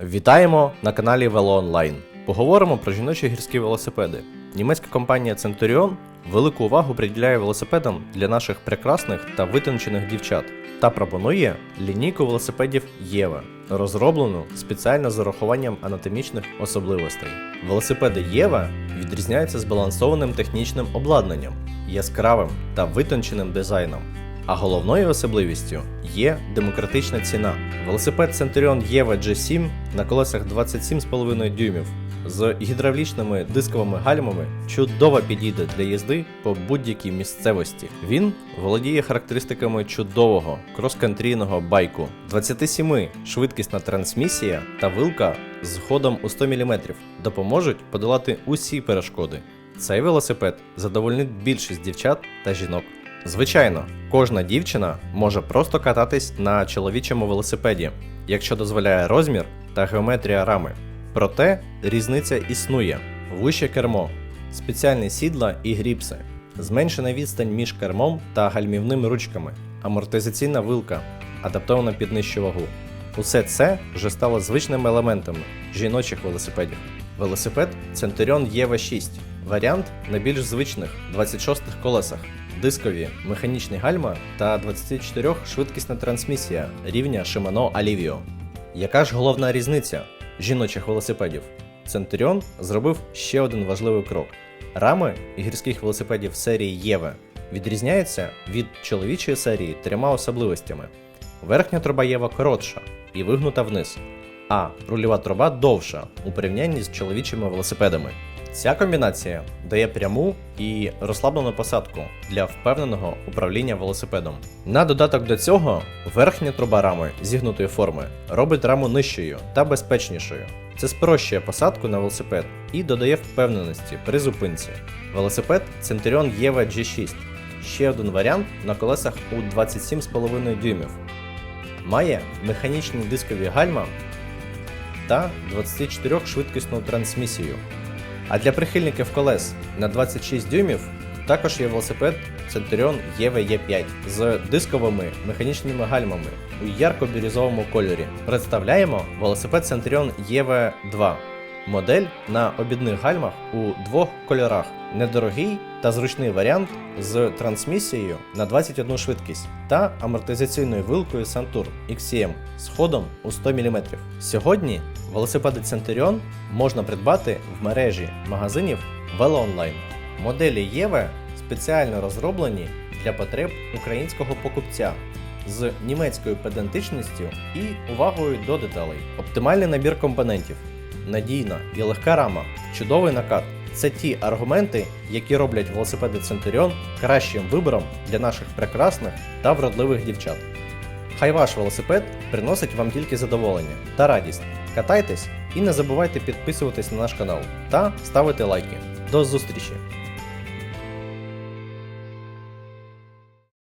Вітаємо на каналі Вело Онлайн. Поговоримо про жіночі гірські велосипеди. Німецька компанія Centurion велику увагу приділяє велосипедам для наших прекрасних та витончених дівчат та пропонує лінійку велосипедів Єва, розроблену спеціально з урахуванням анатомічних особливостей. Велосипеди Єва відрізняються збалансованим технічним обладнанням, яскравим та витонченим дизайном. А головною особливістю є демократична ціна. Велосипед Centurion EVA G7 на колесах 27,5 дюймів з гідравлічними дисковими гальмами чудово підійде для їзди по будь-якій місцевості. Він володіє характеристиками чудового крос-кантрійного байку, 27 швидкісна трансмісія та вилка з ходом у 100 мм допоможуть подолати усі перешкоди. Цей велосипед задовольнить більшість дівчат та жінок. Звичайно, кожна дівчина може просто кататись на чоловічому велосипеді, якщо дозволяє розмір та геометрія рами. Проте різниця існує: вище кермо, спеціальні сідла і гріпси, зменшена відстань між кермом та гальмівними ручками, амортизаційна вилка, адаптована під нижчу вагу. Усе це вже стало звичними елементами жіночих велосипедів. Велосипед Centurion EV 6 варіант на більш звичних 26 х колесах, дискові механічні гальма та 24 швидкісна трансмісія рівня Shimano Alivio. Яка ж головна різниця жіночих велосипедів? Centurion зробив ще один важливий крок. Рами гірських велосипедів серії Єве відрізняються від чоловічої серії трьома особливостями. Верхня труба Єва коротша і вигнута вниз, а рульова труба довша у порівнянні з чоловічими велосипедами. Ця комбінація дає пряму і розслаблену посадку для впевненого управління велосипедом. На додаток до цього, верхня труба рами зігнутої форми робить раму нижчою та безпечнішою. Це спрощує посадку на велосипед і додає впевненості при зупинці. Велосипед Centurion EVA G6 ще один варіант на колесах у 27,5 дюймів. Має механічні дискові гальма та 24 швидкісну трансмісію. А для прихильників колес на 26 дюймів також є велосипед Centurion EV E5 з дисковими механічними гальмами у ярко-бірюзовому кольорі. Представляємо велосипед Centurion EV 2. Модель на обідних гальмах у двох кольорах: недорогий та зручний варіант з трансмісією на 21 швидкість та амортизаційною вилкою Santur XCM з ходом у 100 мм. Сьогодні велосипеди Centurion можна придбати в мережі магазинів VeloOnline. Моделі Єве спеціально розроблені для потреб українського покупця з німецькою педантичністю і увагою до деталей. Оптимальний набір компонентів, надійна і легка рама, чудовий накат. Це ті аргументи, які роблять велосипеди Centurion кращим вибором для наших прекрасних та вродливих дівчат. Хай ваш велосипед приносить вам тільки задоволення та радість. Катайтесь і не забувайте підписуватись на наш канал та ставити лайки. До зустрічі!